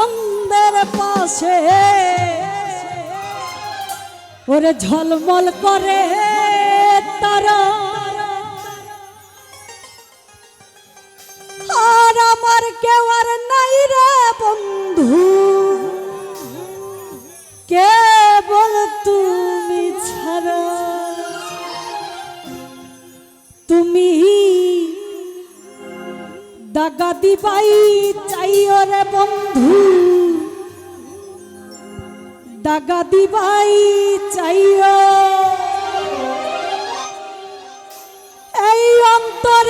ওই দূর আকাশে চন্দ্রের পাশে। ওরে ঝলমল করে তারা। আর আমার কেউ আর নাই রে বন্ধু। কেবল তুমি ছাড়া। তুমি দাগা দিবাই চাইও রে বন্ধু। দাগা দিবাই চাইও। এই অন্তর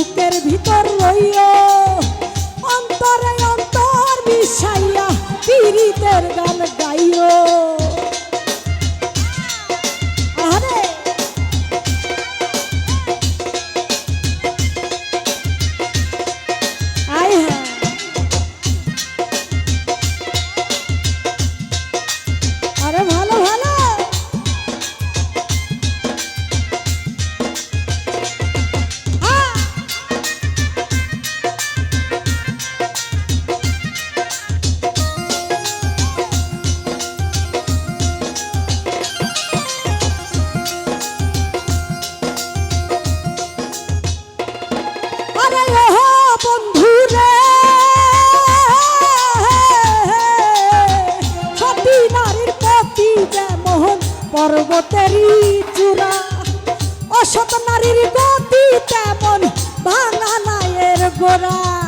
বুকের ভিতর রইও। পর্বতেরই চূড়া। অসত নারীর গতি তেমন ভাঙা নায়ের গোড়া।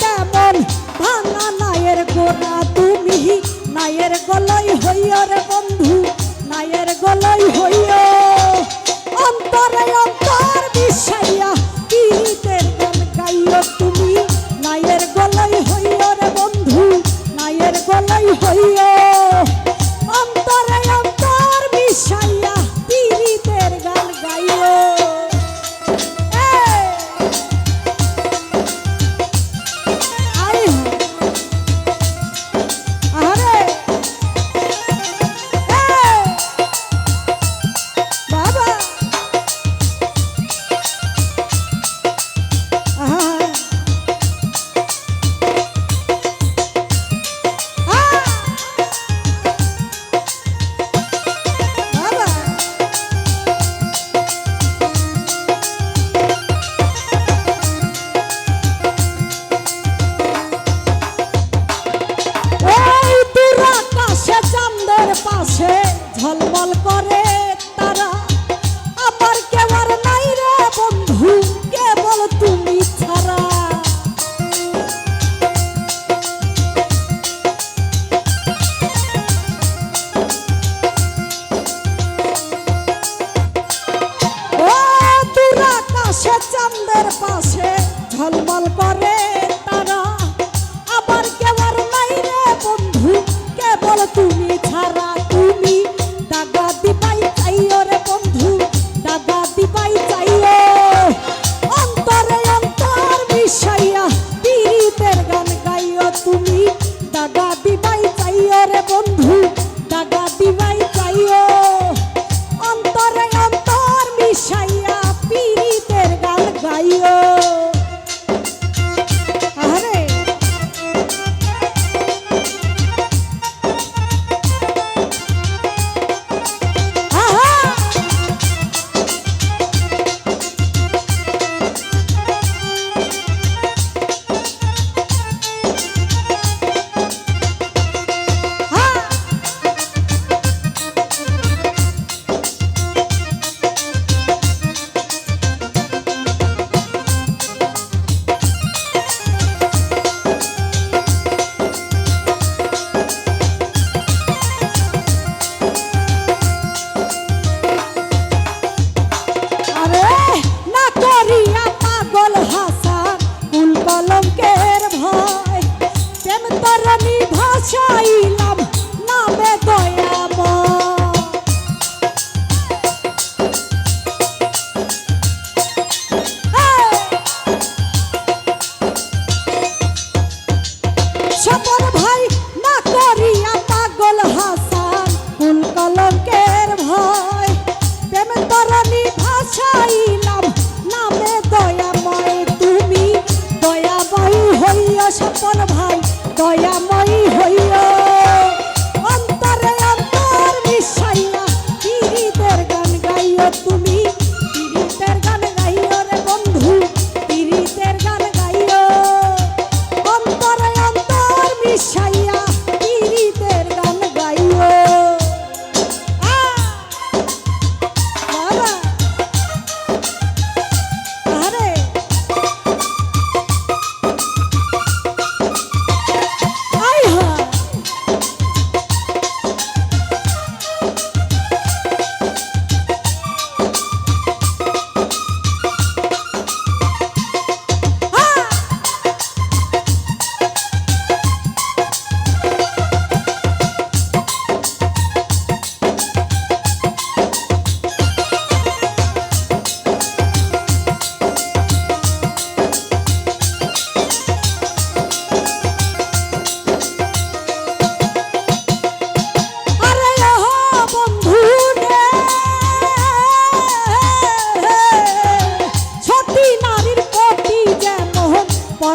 তেমন ভাঙা নায়ের গোড়া তুমি। নায়ের গলই হইয় বন্ধু, নায়ের গলই হইয়। অন্তরে অন্তর বিষাইয়া পীড়িতের গান গাইও তুমি। নায়ের গলই হইয় বন্ধু, নায়ের গলই হইয়।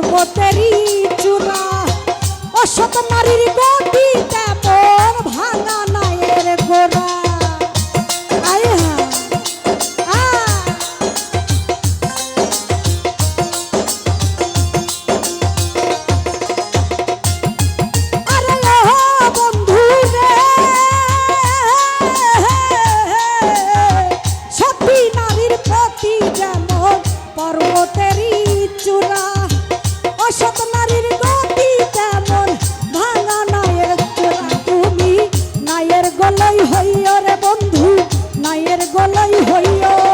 পর্বতেরই চূড়া অসত নারীর গতি গলাই হইয় রে বন্ধু নাইয়ের গলাই হইয়